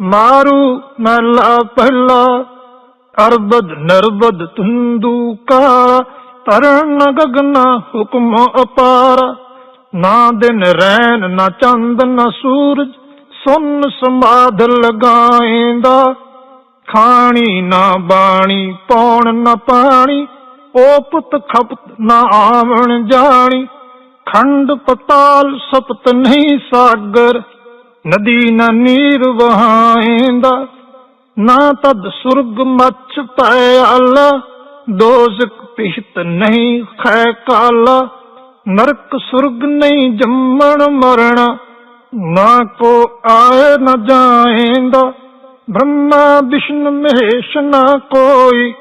ਮਾਰੂ ਮਹਿਲਾ ਪਹਿਲਾ, ਅਰਬਦ ਨਰਬਦ ਤੁੰਦੂ ਕਾ ਤਰਨ ਗਗਨ ਹੁਕਮ ਅਪਾਰ। ਨਾ ਦਿਨ ਰੈਨ ਨਾ ਚੰਦ, ਨਾ ਸੂਰਜ, ਸੁਨ ਸਮਾਧ ਲਗਾਏਂਦਾ। ਖਾਣੀ ਨਾ ਬਾਣੀ, ਪੌਣ ਨਾ ਪਾਣੀ, ਓਪਤ ਖਪਤ ਨਾ ਆਵਣ ਜਾਣੀ। ਖੰਡ ਪਤਾਲ ਸਪਤ ਨਹੀਂ ਸਾਗਰ ਨਦੀ ਨਾ ਨੀਰ ਵਹਾਏਂਦਾ, ਨਾ ਤਦ ਸੁਰਗ ਮੱਛ ਪੈ ਆਲਾ ਦੋਜ਼ਕ ਪਿਸ਼ਤ ਨਹੀਂ ਖੈ ਕਾਲਾ, ਨਰਕ ਸੁਰਗ ਨਹੀਂ ਜੰਮਣ ਮਰਣਾ, ਨਾ ਕੋ ਆਏ ਨਾ ਜਾਏਂਦਾ, ਬ੍ਰਹਮਾ ਵਿਸ਼ਨ ਮਹੇਸ਼ ਨਾ ਕੋਈ,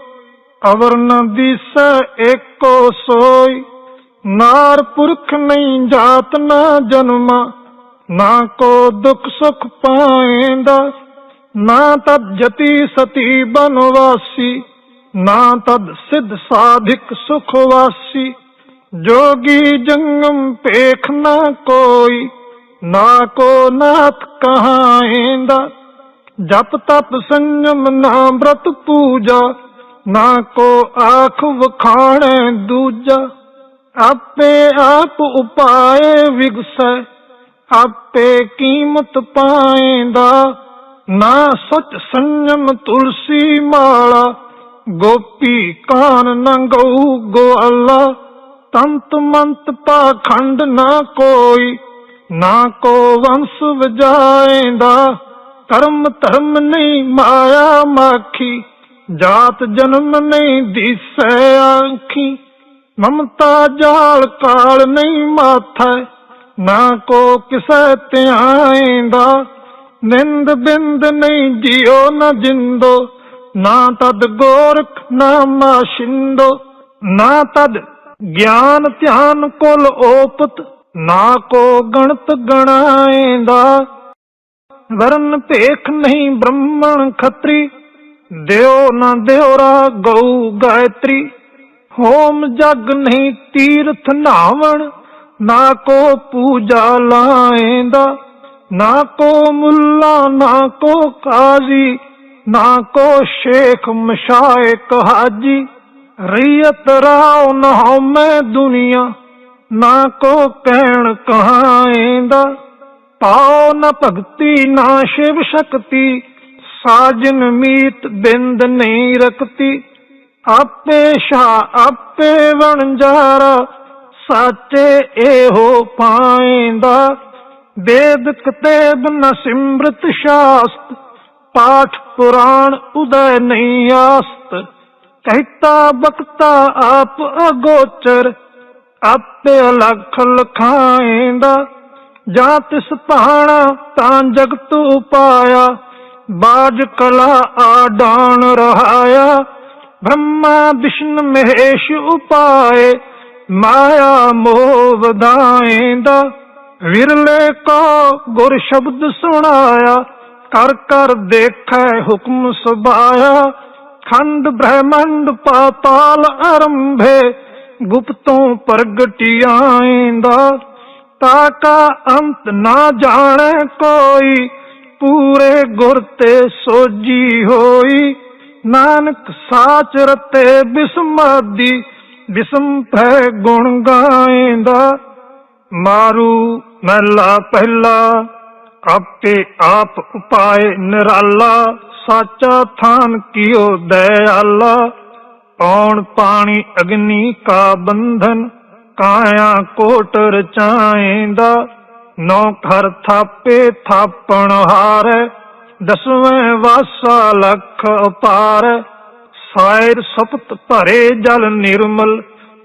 ਅਵਰ ਨ ਦਿਸੈ ਏਕੋ ਸੋਈ, ਨਾਰ ਪੁਰਖ ਨਹੀਂ ਜਾਤ ਨਾ ਜਨਮਾ ਨਾ ਕੋ ਦੁੱਖ ਸੁਖ ਪਾਏਂਦਾ, ਨਾ ਤਦ ਜਤੀ ਸਤੀ ਬਨਵਾਸੀ, ਨਾ ਤਦ ਸਿਧ ਸਾਧਿਕ ਸੁਖ ਵਾਸੀ। ਜੋਗੀ ਜੰਗਮ ਪੇਖ ਨਾ ਕੋਈ, ਨਾ ਕੋ ਨਾਥ ਕਹਾਏਂਦਾ। ਜਪ ਤਪ ਸੰਜਮ ਨਾ ਬ੍ਰਤ ਪੂਜਾ, ਨਾ ਕੋ ਆਖ ਵਖਾਣੈ ਦੂਜਾ। ਆਪੇ ਆਪ ਉਪਾਏ ਵਿਗਸੈ ਆਪੇ ਕੀਮਤ ਪਾਏਂਦਾ, ਨਾ ਸਚ ਸੰਜਮ ਤੁਲਸੀ ਮਾਲਾ, ਗੋਪੀ ਕਾਨ ਨੰਗਉ ਗੋਅਲਾ ਤੰਤ ਮੰਤ ਪਾਖੰਡ ਨਾ ਕੋਈ, ਨਾ ਕੋ ਵੰਸ ਵਜਾਏਂਦਾ ਕਰਮ ਧਰਮ ਨਹੀਂ ਮਾਇਆ ਮਾਖੀ, ਜਾਤ ਜਨਮ ਨਹੀਂ ਦਿਸੈ ਆਖੀ, ਮਮਤਾ ਜਾਲ ਕਾਲ ਨਹੀਂ ਮਾਥੈ ਨਾ ਕੋ ਕਿਸੈ ਧਿਆਏਂਦਾ, ਨਿੰਦ ਬਿੰਦ ਨਹੀਂ ਜਿਉ ਨਾ ਜਿੰਦੋ, ਨਾ ਤਦ ਗੋਰਖ ਨਾ ਮਾਸ਼ਿੰਦੋ ਨਾ ਤਦ ਗਿਆਨ ਧਿਆਨ ਕੁਲ ਓਪਤ, ਨਾ ਕੋ ਗਣਤ ਗਣਾਏਂਦਾ। ਵਰਨ ਭੇਖ ਨਹੀਂ ਬ੍ਰਹਮਣ ਖੱਤਰੀ, ਦਿਓ ਨਾ ਦਿਉਰਾ ਗਊ ਗਾਇਤਰੀ, ਹੋਮ ਜਗ ਨਹੀਂ ਤੀਰਥ ਨਾਵਣ ਨਾ ਕੋ ਪੂਜਾ ਲਾਏਂਦਾ, ਨਾ ਕੋ ਮੁੱਲਾ, ਨਾ ਕੋ ਕਾਜ਼ੀ, ਨਾ ਕੋ ਸ਼ੇਖ ਮਸ਼ਾਇਕ ਹਾਜੀ ਰੀਅਤ ਰਾਉ ਨਾ ਹਉਮੈ ਦੁਨੀਆ, ਨਾ ਕੋ ਕਹਿਣ ਕਹਾਏਂਦਾ। ਪਾਉ ਨ ਭਗਤੀ, ਨਾ ਸ਼ਿਵ ਸ਼ਕਤੀ, ਸਾਜਨ ਮੀਤ ਬਿੰਦ ਨਹੀਂ ਰਖਤੀ। ਆਪੇ ਸ਼ਾ ਆਪੇ ਵਣਜਾਰਾ ਸਾਚੇ ਇਹੋ ਪਾਏਂਦਾ ਵੇਦ ਕਤੇਬ ਨ ਸਿਮਰਤ ਸ਼ਾਸਤ, ਪਾਠ ਪੁਰਾਣ ਉਦੈ ਨਹੀਂ ਆਸਤ। ਕਹਿਤਾ ਬਖਤਾ ਆਪ ਅਗੋਚਰ, ਆਪੇ ਅਲਖ ਲਖਾਏਂਦਾ ਜਾਂ ਤਿਸ ਭਾਣਾ ਤਾਂ ਜਗਤ ਉਪਾਇਆ, ਬਾਜ ਕਲਾ ਆਡਾਨ ਰਹਾਇਆ। ਬ੍ਰਹਮਾ, ਵਿਸ਼ਨ, ਮਹੇਸ਼ ਉਪਾਏ ਮਾਇਆ ਮੋਹ ਵਧਾਏਂਦਾ, ਵਿਰਲੇ ਕੋ ਗੁਰ ਸ਼ਬਦ ਸੁਣਾਇਆ, ਕਰ ਕਰ ਦੇਖੈ ਹੁਕਮ ਸੁਭਾਇਆ। ਖੰਡ ਬ੍ਰਹਮੰਡ ਪਾਤਾਲ ਆਰੰਭੇ, ਗੁਪਤੋਂ ਪ੍ਰਗਟਿਆਏਂਦਾ ਤਾਕਾ ਅੰਤ ਨਾ ਜਾਣੈ ਕੋਈ, ਪੂਰੇ ਗੁਰ ਤੇ ਸੋਜੀ ਹੋਈ। ਨਾਨਕ ਸਾਚ ਰਤੇ ਬਿਸਮਾਦੀ ਬਿਸਮ ਗੁਣ ਗਾਏਂਦਾ ਮਾਰੂ ਮਹਿਲਾ ਪਹਿਲਾ, ਆਪੇ ਆਪ ਉਪਾਏ ਨਿਰਾਲਾ, ਸਾਚਾ ਥਾਨ ਕੀਓ ਦਇਆਲਾ, ਪੌਣ ਪਾਣੀ ਅਗਨੀ ਕਾ ਬੰਧਨ, ਕਾਇਆ ਕੋਟ ਰਚਾਏਂਦਾ ਨੌ ਘਰ ਥਾਪੇ ਥਾਪਣ ਹਾਰ, ਦਸਵੇਂ ਵਾਸਾ ਲਖ ਅਪਾਰ ਸਾਇਰ ਸਪਤ ਭਰੇ ਜਲ ਨਿਰਮਲ,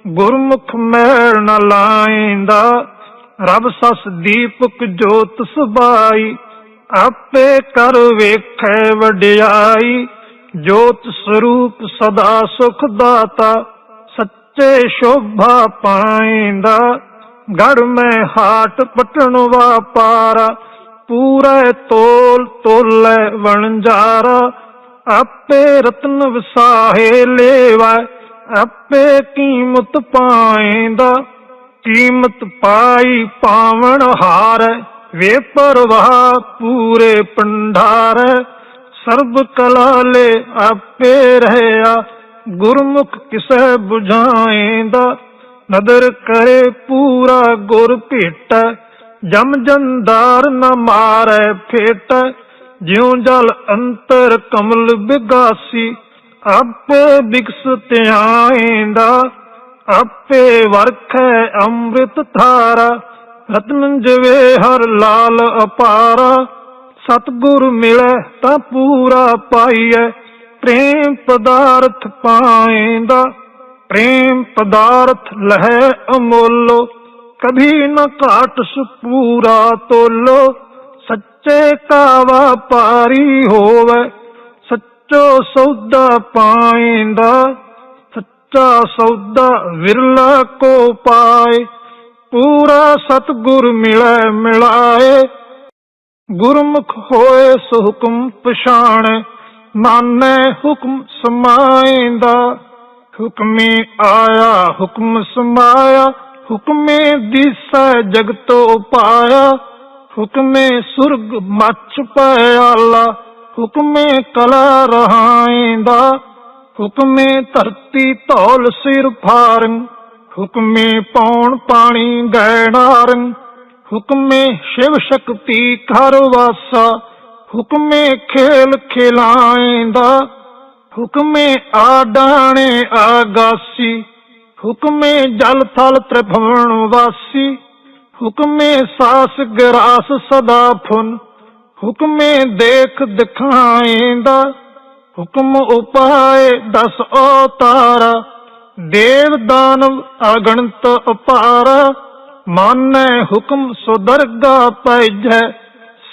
ਗੁਰਮੁਖ ਮੈਲ ਨ ਲਾਏਂਦਾ ਰਬ ਸਸ ਦੀਪਕ ਜੋਤ ਸੁਬਾਈ ਆਪੇ ਕਰ ਵੇਖੈ ਵਡਿਆਈ। ਜੋਤ ਸਰੂਪ ਸਦਾ ਸੁਖ ਦਾਤਾ, ਸੱਚੇ ਸ਼ੋਭਾ ਪਾਏਂਦਾ ਗੜ ਮੈਂ ਹਾਟ ਪਟਣ ਵਾਪਾਰਾ ਪੂਰੇ ਤੋਲ ਤੋਲੇ ਵਣਜਾਰਾ। ਆਪੇ ਰਤਨ ਵਸਾਹੇ ਲੇਵਾ, ਆਪੇ ਕੀਮਤ ਪਾਏਂਦਾ, ਕੀਮਤ ਪਾਈ ਪਾਵਣ ਹਾਰ, ਵੇ ਪਰਵਾਹ ਪੂਰੇ ਪੰਡਾਰੈ, ਸਰਬ ਕਲਾ ਲੈ ਆਪੇ ਰਹਿਆ, ਗੁਰਮੁਖ ਕਿਸੈ 부ਝਾਏਂਦਾ ਨਦਰ ਕਰੇ ਪੂਰਾ ਗੁਰ ਭੇਟ, ਜਮ ਜੰਦਾਰ ਨ ਮਾਰੈ ਫੇਟ ਜਿਉ ਜਲ ਅੰਤਰ ਕਮਲ ਬਿਗਾਸੀ, ਆਪੇ ਬਿਕਸ ਧਿਆਏਂਦਾ ਆਪੇ ਵਰਖੈ ਅੰਮ੍ਰਿਤ ਧਾਰਾ ਰਤਨ ਜਵੇ ਹਰ ਲਾਲ ਅਪਾਰਾ। ਸਤਗੁਰ ਮਿਲੈ ਤਾਂ ਪੂਰਾ ਪਾਈਐ, ਪ੍ਰੇਮ ਪਦਾਰਥ ਪਾਏਂਦਾ। ਪ੍ਰੇਮ ਪਦਾਰਥ ਲਹਿ ਅਮੋਲੋ ਕਭੀ ਨ ਘਾਟ ਸੁਪੂਰਾ ਤੋਲੋ। ਸੱਚੇ ਕਾ ਵਪਾਰੀ ਹੋਵੇ, ਸੱਚੋ ਸੌਦਾ ਪਾਏਂਦਾ ਸੱਚਾ ਸੌਦਾ ਵਿਰਲਾ ਕੋ ਪਾਏ, ਪੂਰਾ ਸਤਗੁਰ ਮਿਲੈ ਮਿਲਾਏ। ਗੁਰਮੁਖ ਹੋਏ ਸੋ ਹੁਕਮ ਪਛਾਣ ਮਾਨੈ ਹੁਕਮ ਸਮਾਏਂਦਾ ਹੁਕਮੇ ਆਇਆ, ਹੁਕਮ ਸਮਾਇਆ, ਹੁਕਮੇ ਦਿਸੈ ਜਗਤੋ ਪਾਇਆ। ਹੁਕਮੇ ਸੁਰਗ ਮੱਚ ਪਿਆਲਾ ਹੁਕਮੇ ਕਲਾ ਰਹਾਏਂਦਾ। ਹੁਕਮੇ ਧਰਤੀ ਧੌਲ ਸਿਰ ਫਾਰਨ ਹੁਕਮੇ ਪੌਣ ਪਾਣੀ ਗੈਣਾਰਨ ਹੁਕਮੇ ਸ਼ਿਵ ਸ਼ਕਤੀ ਘਰ ਵਾਸਾ, ਹੁਕਮੇ ਖੇਲ ਖਿਲਾਏਂਦਾ। ਹੁਕਮੇ ਆਡਾਣੇ ਆਗਾਸੀ, ਹੁਕਮੇ ਜਲ ਥਲ ਤ੍ਰਿਭਵਨ ਵਾਸੀ। ਹੁਕਮੇ ਸਾਸ ਗਰਾਸ ਸਦਾ ਫੁਨ, ਹੁਕਮੇ ਦੇਖ ਦਿਖਾਏਂਦਾ, ਹੁਕਮ ਉਪਾਏ ਦਸ ਔਤਾਰਾ, ਦੇਵ ਦਾਨਵ ਅਗਣਤ ਅਪਾਰਾ ਮਾਨੈ ਹੁਕਮ ਸੋ ਪੈਜੈ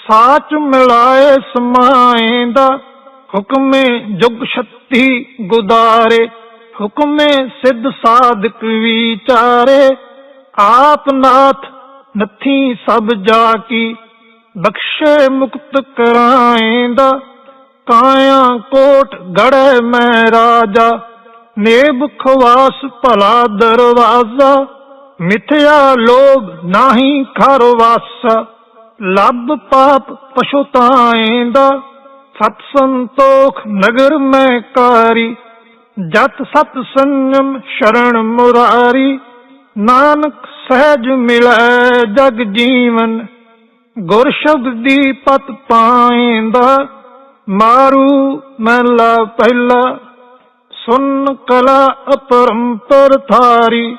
ਸਾਚ ਮਿਲਾਏ ਸਮਾਏਂਦਾ, ਹੁਕਮੇ ਜੁਗ ਸ਼ਕਤੀ ਗੁਦਾਰੇ, ਹੁਕਮੇ ਸਿੱਧ ਸਾਧਕ ਵਿਚਾਰੇ, ਆਪ ਨਾਥ ਨਥੀ ਸਭ ਜਾ ਕੀ ਬਖਸ਼ੇ ਮੁਕਤ ਕਰਾਏਂਦਾ ਕਾਇਆ ਕੋਟ ਗੜੇ ਮੈਂ ਰਾਜਾ ਨੇਬ ਖਵਾਸ ਭਲਾ ਦਰਵਾਜ਼ਾ ਮਿਥਿਆ ਲੋਭ ਨਾਹੀ ਖਰਵਾਸਾ ਲੱਭ ਪਾਪ ਪਛੁਤਾਏਂਦਾ ਸਤ ਸੰਤੋਖ ਨਗਰ ਮੈਂ ਕਾਰੀ ਜਤ ਸਤ ਸੰਜਮ ਸ਼ਰਣ ਮੁਰਾਰੀ ਨਾਨਕ ਸਹਿਜ ਮਿਲੈ ਜਗ ਜੀਵਨ, ਗੁਰ ਸ਼ਬਦ ਦੀ ਪਤ ਪਾਏਂਦਾ, ਮਾਰੂ ਮਹਿਲਾ ਪਹਿਲਾ, ਸੁਨ ਕਲਾ ਅਪਰੰਪਰ ਥਾਰੀ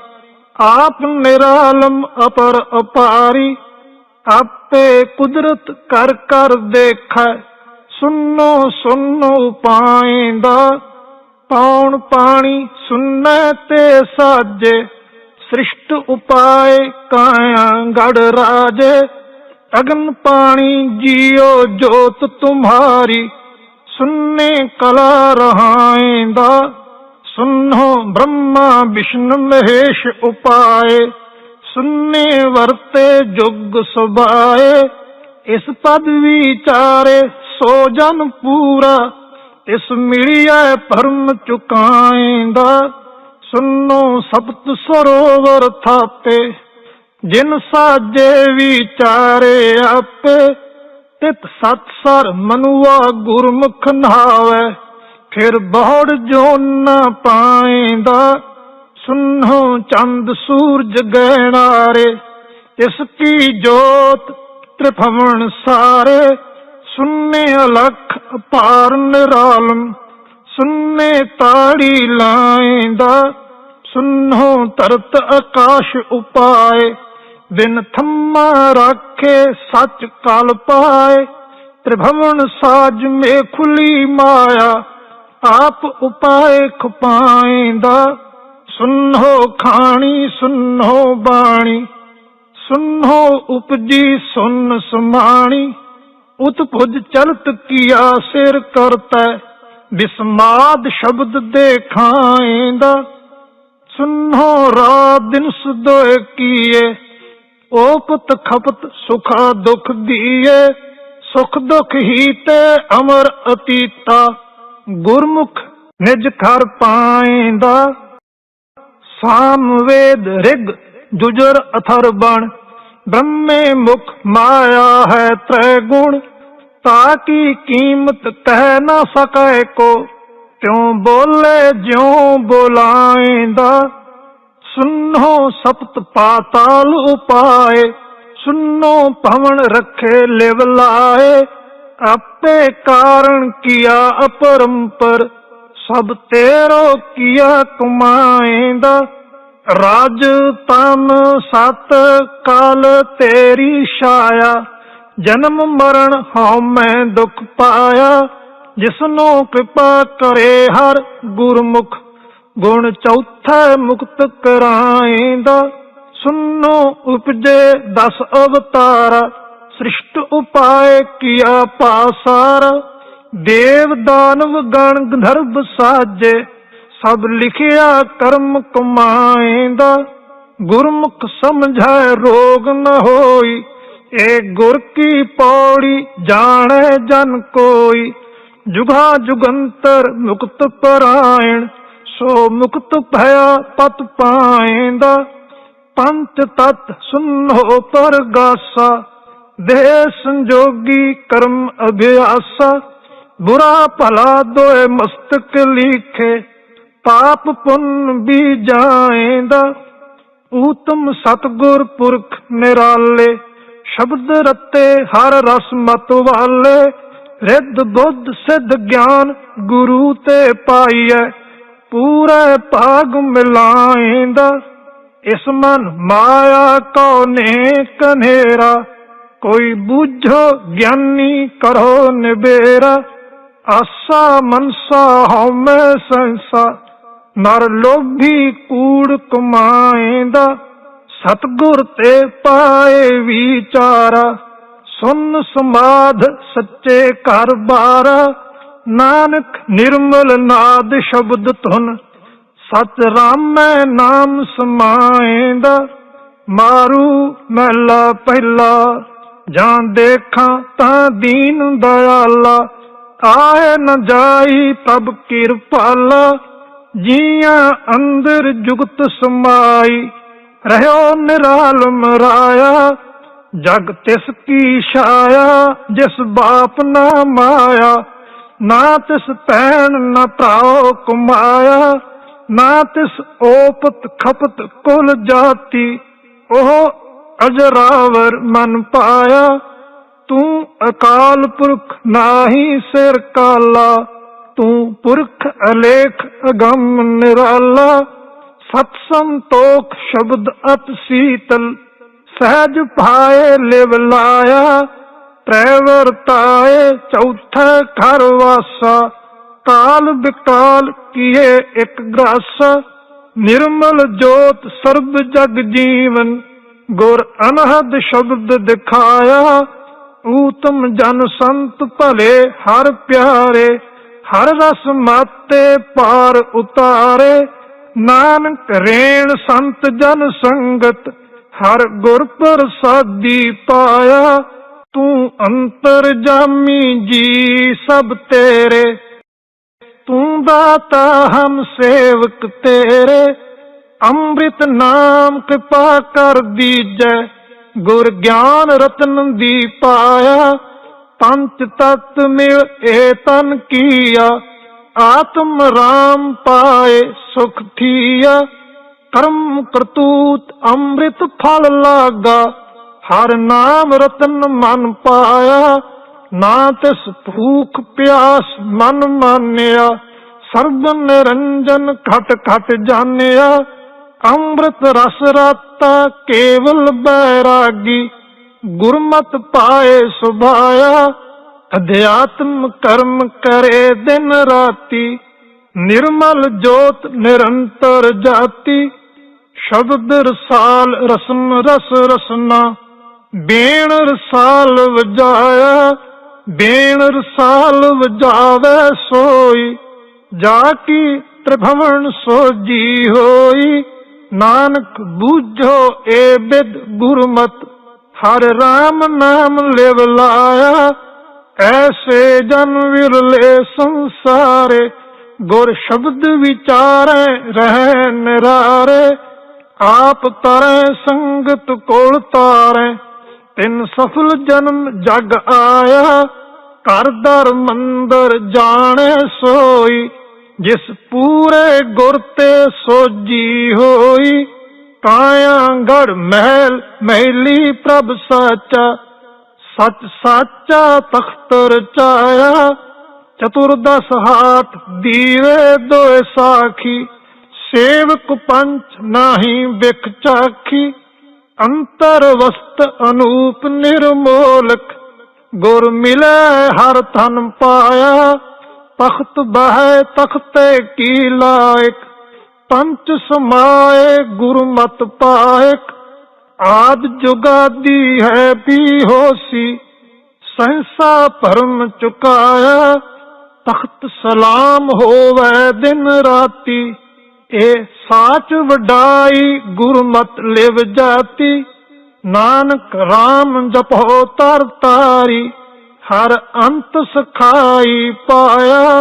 ਆਪ ਨਿਰਾਲਮ ਅਪਰ ਅਪਾਰੀ, ਆਪੇ ਕੁਦਰਤ ਕਰ ਕਰ ਦੇਖੈ, ਸੁਨੋ ਸੁਨੋ ਪਾਏਂਦਾ ਪੌਣ ਪਾਣੀ ਸੁਨੈ ਤੇ ਸਾਜੇ। ਸ੍ਰਿਸ਼ਟ ਉਪਾਏ ਕਾਇਆ ਗੜ ਰਾਜੇ, ਅਗਨ ਪਾਣੀ ਜੀਓ ਜੋਤ ਤੁਮਹਾਰੀ ਸੁਨਨੇ ਕਲਾ ਰਹਾਏਂਦਾ, ਸੁਨੋ ਬ੍ਰਹਮਾ ਵਿਸ਼ਨ ਮਹੇਸ਼ ਉਪਾਏ ਸੁਨਨੇ ਵਰਤੇ ਜੁਗ ਸੁਭਾਏ, ਇਸ ਪਦ ਵਿਚਾਰੇ ਸੋ ਜਨ ਪੂਰਾ, ਇਸ ਮਿਲਿਆ ਪਰਮ ਚੁਕਾਏਂਦਾ। ਸੁਨੋ ਸਪਤ ਸਰੋਵਰ ਥਾਪੇ, ਜਿਨ ਸਾਜੇ ਵਿਚਾਰੇ ਆਪੇ, ਤਿਤ ਸਤ ਸਰ ਮਨੁਆ ਗੁਰਮੁਖ ਨਾਵੇ ਫਿਰ ਬਹੁੜ ਜੋਨ ਨਾ ਪਾਏਂਦਾ, ਸੁਨੋ ਚੰਦ ਸੂਰਜ ਗਹਿਣਾਰੇ ਇਸ ਕੀ ਜੋਤ ਤ੍ਰਿਭਵਨ ਸਾਰੇ, ਸੁਨੇ ਅਲਖ ਅਪਾਰ ਨਿਰਾਲਮ ਸੁਨਨੇ ਤਾੜੀ ਲਾਏਂਦਾ, ਸੁਨੋ ਤਰਤ ਆਕਾਸ਼ ਉਪਾਏ, ਬਿਨ ਥੰਮਾ ਰਾਖੇ ਸੱਚ ਕਲ ਪਾਏ, ਤ੍ਰਿਭਵਨ ਸਾਜ ਮੇ ਖੁਲੀ ਮਾਇਆ, ਆਪ ਉਪਾਏ ਖਪਾਏਂਦਾ, ਸੁਨੋ ਖਾਣੀ, ਸੁਨੋ ਬਾਣੀ, ਸੁਨੋ ਉਪਜੀ ਸੁਨ ਸਮਾਣੀ ਉਤਪੁਜ ਚਲਤ ਕੀਆ ਸਿਰ ਕਰਤੈ ਬਿਸਮਾਦ ਸ਼ਬਦ ਦੇਖਾਂਦਾ ਸੁਨੋ ਰਾਤ ਦਿਨ ਸਦੋਏ ਕੀਏ ਓਪਤ ਖਪਤ ਸੁਖਾ ਦੁਖ ਦੀਏ, ਸੁਖ ਦੁਖ ਹੀ ਤੇ ਅਮਰ ਅਤੀਤਾ, ਗੁਰਮੁਖ ਨਿਜ ਘਰ ਪਾਇਂਦਾ ਸਾਮਵੇਦ ਰਿਗ ਜੁਜਰ ਅਥਰ ਬਣ, ਬ੍ਰਹਮੇ ਮੁਖ ਮਾਇਆ ਹੈ ਤ੍ਰੈ ਗੁਣ ताकि कीमत कह न सके को त्यों बोले ज्यों बोलाएंदा सुनो सप्त पाताल उपाय सुनो पवन रखे लिवलाए आपे कारण किया अपरंपर सब तेरो किया कमाएंदा ਰਾਜ ਤਨ ਸਤ ਕਾਲ ਤੇਰੀ ਛਾਇਆ ਜਨਮ ਮਰਨ ਹਉ ਮੈਂ ਦੁਖ ਪਾਇਆ, ਜਿਸਨੂੰ ਕਿਰਪਾ ਕਰੇ ਹਰ ਗੁਰਮੁਖ। ਗੁਣ ਚੌਥਾ ਮੁਕਤ ਕਰਾਏਂਦਾ, ਸੁਨੋ ਉਪਜੇ ਦਸ ਅਵਤਾਰ। ਸ੍ਰਿਸ਼ਟ ਉਪਾਏ ਕੀਆ ਪਾਸਾਰ, ਦੇਵ ਦਾਨਵ ਗਣ ਗੰਧਰਵ ਸਾਜੇ। ਸਭ ਲਿਖਿਆ ਕਰਮ ਕਮਾਏਂਦਾ, ਗੁਰਮੁਖ ਸਮਝਾਏ ਰੋਗ ਨ ਹੋਈ। ਏ ਗੁਰ ਕੀ ਪੌੜੀ ਜਾਣੈ ਜਨ ਕੋਈ, ਜੁਗਾ ਜੁਗੰਤਰ ਮੁਕਤ ਪਰਾਇਣ, ਸੋ ਮੁਕਤ ਭਇਆ ਪਤ ਪਾਏਂਦਾ ਪੰਚ ਤਤ ਸੁਨੋ ਪਰਗਾਸਾ ਦੇ ਸੰਜੋਗੀ ਕਰਮ ਅਭਿਆਸਾ। ਬੁਰਾ ਭਲਾ ਦੋਏ ਮਸਤਕ ਲਿਖੇ, ਪਾਪ ਪੁੰਨ ਵੀ ਜਾਏਂਦਾ ਊਤਮ ਸਤਗੁਰ ਪੁਰਖ ਨਿਰਾਲੇ ਸ਼ਬਦ ਰਤੇ ਹਰ ਰਸ ਮਤ ਵਾਲੇ, ਰਿੱਧ ਬੁੱਧ ਸਿੱਧ ਗਿਆਨ ਗੁਰੂ ਤੇ ਪਾਈਐ। ਪੂਰੇ ਭਾਗ ਮਿਲਾਏਂਦਾ ਇਸ ਮਨ ਮਾਇਆ ਕੋ ਨੇ ਕਨੇਰਾ ਕੋਈ ਬੁੱਝੋ ਗਿਆਨੀ ਕਰੋ ਨਿਬੇਰਾ ਆਸਾ ਮਨਸਾ ਹਉਮੈ ਸੰਸਾ। ਨਰ ਲੋਭੀ ਕੂੜ ਕਮਾਏਂਦਾ ਸਤਗੁਰ ਤੇ ਪਾਏ ਵਿਚਾਰਾ, ਸੁਨ ਸਮਾਧ ਸੱਚੇ ਘਰ ਬਾਰ। ਨਾਨਕ ਨਿਰਮਲ ਨਾਦ ਸ਼ਬਦ ਧੁਨ ਸਚ ਰਾਮੈ ਨਾਮ ਸਮਾਏਂਦਾ। ਮਾਰੂ ਮਹਿਲਾ ਪਹਿਲਾ, ਜਾਂ ਦੇਖਾਂ ਤਾਂ ਦੀਨ ਦਇਆਲਾ। ਆਏ ਨ ਜਾਈ ਪ੍ਰਭ ਕਿਰਪਾਲਾ, ਜੀਆਂ ਅੰਦਰ ਜੁਗਤ ਸਮਾਈ। ਰਹਿਓ ਨਿਰਾਲਮ ਰਾਇਆ ਜਗ ਤਿਸ ਕੀ ਛਾਇਆ, ਜਿਸ ਬਾਪ ਨਾ ਮਾਇਆ, ਨਾ ਤਿਸ ਭੈਣ ਨਾ ਭਰਾਓ ਕਮਾਇਆ, ਨਾ ਤਿਸ ਓਪਤ ਖਪਤ ਕੁਲ ਜਾਤੀ, ਉਹ ਅਜਰਾਵਰ ਮਨ ਪਾਇਆ, ਤੂੰ ਅਕਾਲ ਪੁਰਖ ਨਾਹੀ ਸਿਰ ਕਾਲਾ, ਤੂੰ ਪੁਰਖ ਅਲੇਖ ਅਗੰਮ ਨਿਰਾਲਾ ਸਤਸੰਤੋਖ ਸ਼ਬਦ ਅਤ ਸੀਤਲ, ਸਹਿਜ ਭਾਏ ਲਿਵ ਲਾਇਆ ਤ੍ਰੈ ਚੌਥਾ ਘਰ ਵਾਸਾ, ਕਾਲ ਬਿਕਾਲ ਕੀਏ ਇੱਕ ਗ੍ਰਾਸ, ਨਿਰਮਲ ਜੋਤ ਸਰਬ ਜਗ ਜੀਵਨ, ਗੁਰ ਅਨਹਦ ਸ਼ਬਦ ਦਿਖਾਇਆ, ਊਤਮ ਜਨ ਸੰਤ ਭਲੇ ਹਰ ਪਿਆਰੇ, ਹਰ ਰਸ ਮਾਤੇ ਪਾਰ ਉਤਾਰੇ ਨਾਨਕ ਰੇਣ ਸੰਤ ਜਨ ਸੰਗਤ, ਹਰ ਗੁਰ ਪ੍ਰਸਾਦੀ ਪਾਇਆ, ਤੂੰ ਅੰਤਰ ਜਾਮੀ ਜੀ ਸਭ ਤੇਰੇ। ਤੂੰ ਦਾਤਾ ਹਮ ਸੇਵਕ ਤੇਰੇ, ਅੰਮ੍ਰਿਤ ਨਾਮ ਕਿਰਪਾ ਕਰ ਦੀਜੈ। ਗੁਰ ਗਿਆਨ ਰਤਨ ਦੀ ਪਾਇਆ ਪੰਚ ਤਤ ਮਿਲ ਏ ਤਨ ਕੀਆ। ਆਤਮ ਰਾਮ ਪਾਏ ਸੁਖ ਥੀਆ, ਕਰਮ ਕਰਤੂਤ ਅੰਮ੍ਰਿਤ ਫਲ ਲਾਗਾ। ਹਰ ਨਾਮ ਰਤਨ ਮਨ ਪਾਇਆ, ਨਾ ਤਿਸ ਭੂਖ ਪਿਆਸ ਮਨ ਮਾਨਿਆ। ਸਰਬ ਨਿਰੰਜਨ ਖਟ ਘਟ ਜਾਣਿਆ, ਅੰਮ੍ਰਿਤ ਰਸ ਰਤਾ ਕੇਵਲ ਬੈਰਾਗੀ। ਗੁਰਮਤ ਪਾਏ ਸੁਭਾਇਆ ਅਧਿਆਤਮ ਕਰਮ ਕਰੇ ਦਿਨ ਰਾਤੀ, ਨਿਰਮਲ ਜੋਤ ਨਿਰੰਤਰ ਜਾਤੀ। ਸ਼ਬਦ ਰਸਾਲ ਰਸਮ ਰਸ ਰਸਨਾ, ਬੇਣ ਰਸਾਲ ਵਜਾਇਆ, ਬੇਣ ਰਸਾਲ ਵਜਾਵੇ ਸੋਈ। ਜਾ ਕੀ ਤ੍ਰਿਭਵਨ ਸੋਜੀ ਹੋਈ, ਨਾਨਕ ਬੂਝੋ ਏ ਬਿਦ ਗੁਰਮਤ। ਹਰ ਰਾਮ ਨਾਮ ਲਿਵ ਲਾਇਆ ਐਸੇ ਜਨ ਵਿਰਲੇ ਸੰਸਾਰੇ, ਗੁਰ ਸ਼ਬਦ ਵਿਚਾਰੇ ਰਹਿ ਨਿਰਾਰੇ, ਆਪ ਤਰੈ ਸੰਗਤ ਕੋਲ ਤਾਰੈ, ਤਿੰਨ ਸਫਲ ਜਨਮ ਜਗ ਆਇਆ, ਘਰ ਦਰ ਮੰਦਰ ਜਾਣੇ ਸੋਈ, ਜਿਸ ਪੂਰੇ ਗੁਰ ਤੇ ਸੋਜੀ ਹੋਈ ਕਾਇਆ ਗੜ ਮਹਿਲ, ਮਹਿਲੀ ਪ੍ਰਭ ਸਾਚਾ ਸੱਚ ਸਾਚਾ ਤਖਤ ਰਚਾਇਆ ਚਤੁਰਦਸ ਹਾਥ ਦੀਵੇ ਦੋਏ ਸਾਖੀ, ਸੇਵਕ ਪੰਚ ਨਾਹੀ ਵਿਖ ਚਾਖੀ, ਅੰਤਰ ਵਸਤ ਅਨੂਪ ਨਿਰਮੋਲਕ, ਗੁਰ ਮਿਲੈ ਹਰ ਤਨ ਪਾਇਆ, ਤਖਤ ਬਹਿ ਤਖਤੇ ਕੀ ਲਾਇਕ ਪੰਚ ਸਮਾਏ ਗੁਰਮਤ ਪਾਇਕ ਆਦ ਜੁਗਾਦੀ ਹੈ ਵੀ ਹੋਸੀ ਸਹਸਾ ਭਰਮ ਚੁਕਾਇਆ, ਤਖਤ ਸਲਾਮ ਹੋਵੇ ਦਿਨ ਰਾਤੀ ਇਹ ਸਾਚ ਵਡਾਈ ਗੁਰਮਤ ਲਿਵ ਜਾਤੀ, ਨਾਨਕ RAM ਜਪੋ ਤਰ ਤਾਰੀ, ਹਰ ਅੰਤ ਸਖਾਈ ਪਾਇਆ